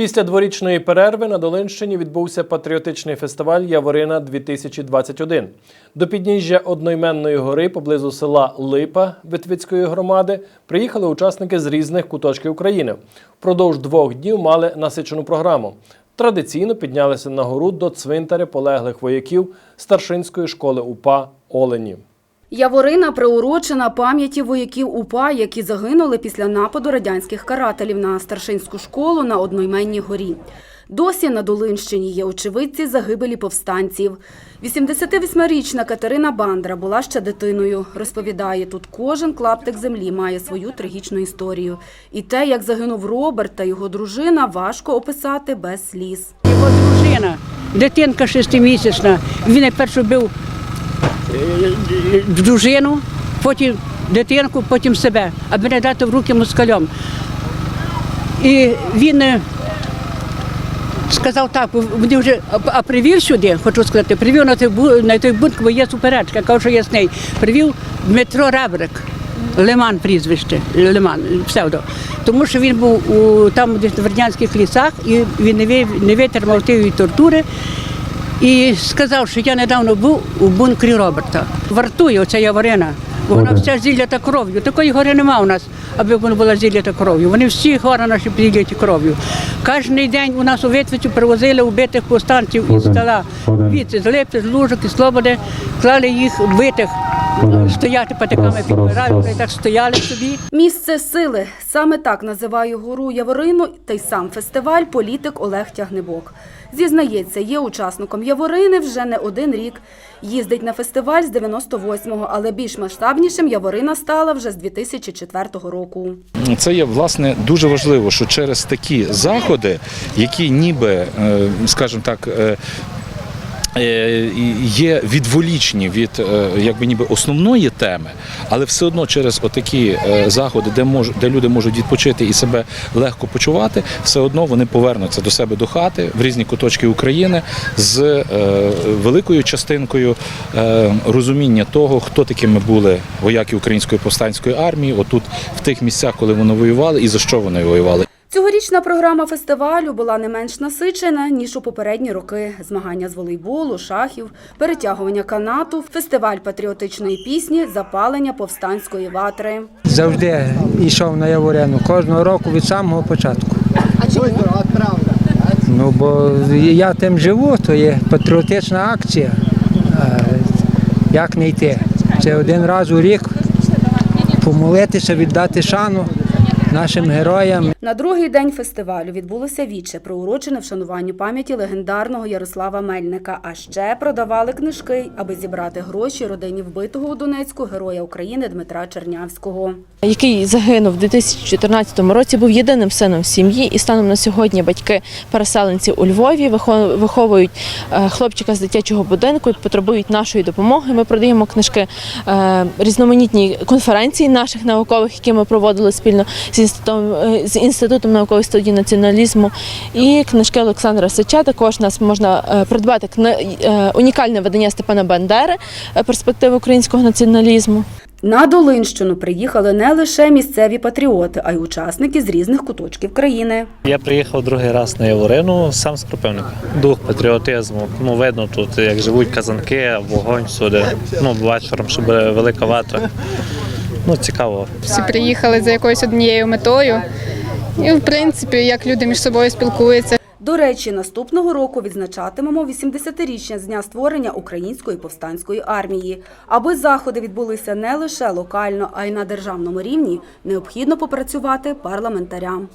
Після дворічної перерви на Долинщині відбувся патріотичний фестиваль Яворина 2021 До підніжжя одноіменної гори поблизу села Липа Витвицької громади приїхали учасники з різних куточків України. Впродовж двох днів мали насичену програму. Традиційно піднялися на гору до цвинтаря полеглих вояків старшинської школи УПА Олені. Яворина приурочена пам'яті вояків УПА, які загинули після нападу радянських карателів на старшинську школу на одноіменній горі. Досі на Долинщині є очевидці загибелі повстанців. 88-річна Катерина Бандра була ще дитиною. Розповідає, тут кожен клаптик землі має свою трагічну історію. І те, як загинув Роберт та його дружина, важко описати без сліз. Його дружина, дитинка шестимісячна. Він найперше бив дружину, потім дитинку, потім себе, аби не дати в руки москалям. І він е, сказав так, вони вже, а- привів сюди, хочу сказати, привів на той, на той бункер, бо є суперечка, кажу, що ясний. Привів Дмитро Ребрик, Лиман прізвище, Лиман, псевдо. Тому що він був у, там десь в радянських лісах і він не витримав тієї тортури. І сказав, що я недавно був у бункері Роберта. Вартує оця Яворина, бо вона вся зіллята кров'ю. Такої гори нема у нас, аби вона була зіллята кров'ю. Вони всі гори наші зілляті кров'ю. Кожен день у нас у Витвицю привозили вбитих повстанців із села. Віці, з Липи, з Лужок, із Слободи, клали їх вбитих, стояти патиками підбирають, вони так стояли собі. Місце сили саме так називає гору Яворину та й сам фестиваль політик Олег Тягнебок. Зізнається, є учасником Яворини вже не один рік. Їздить на фестиваль з 98-го, але більш масштабнішим Яворина стала вже з 2004 року. Це є власне дуже важливо, що через такі заходи, які ніби, е, скажімо так, е, є відволічні від е, якби ніби основної теми, але все одно через отакі е, заходи, де мож, де люди можуть відпочити і себе легко почувати, все одно вони повернуться до себе до хати в різні куточки України з е, великою частинкою е, розуміння того, хто такими були вояки української повстанської армії, отут в тих місцях, коли вони воювали, і за що вони воювали. Цьогорічна програма фестивалю була не менш насичена, ніж у попередні роки. Змагання з волейболу, шахів, перетягування канату, фестиваль патріотичної пісні, запалення повстанської ватри. завжди йшов на Яворину, кожного року від самого початку. А чому? Ну, бо я тим живу, то є патріотична акція. Як не йти? Це один раз у рік помолитися, віддати шану нашим героям. На другий день фестивалю відбулося віче, приурочене вшануванню пам'яті легендарного Ярослава Мельника. А ще продавали книжки, аби зібрати гроші родині вбитого у Донецьку героя України Дмитра Чернявського. який загинув у 2014 році, був єдиним сином сім'ї, і станом на сьогодні батьки переселенці у Львові вихо- виховують е, хлопчика з дитячого будинку і потребують нашої допомоги. Ми продаємо книжки е, різноманітні конференції наших наукових, які ми проводили спільно з інститутом е, з інститутом наукової студії націоналізму. І книжки Олександра Сича. Також нас можна е, придбати е, унікальне видання Степана Бандери перспективи українського націоналізму. На Долинщину приїхали не лише місцеві патріоти, а й учасники з різних куточків країни. Я приїхав другий раз на Яворину, сам з Кропивника. Дух патріотизму. Ну, видно тут, як живуть казанки, вогонь сюди. Ну, вечором, щоб велика ватра. Ну, цікаво. всі приїхали за якоюсь однією метою. І, в принципі, як люди між собою спілкуються. До речі, наступного року відзначатимемо 80-річне з дня створення Української повстанської армії. Аби заходи відбулися не лише локально, а й на державному рівні, необхідно попрацювати парламентарям.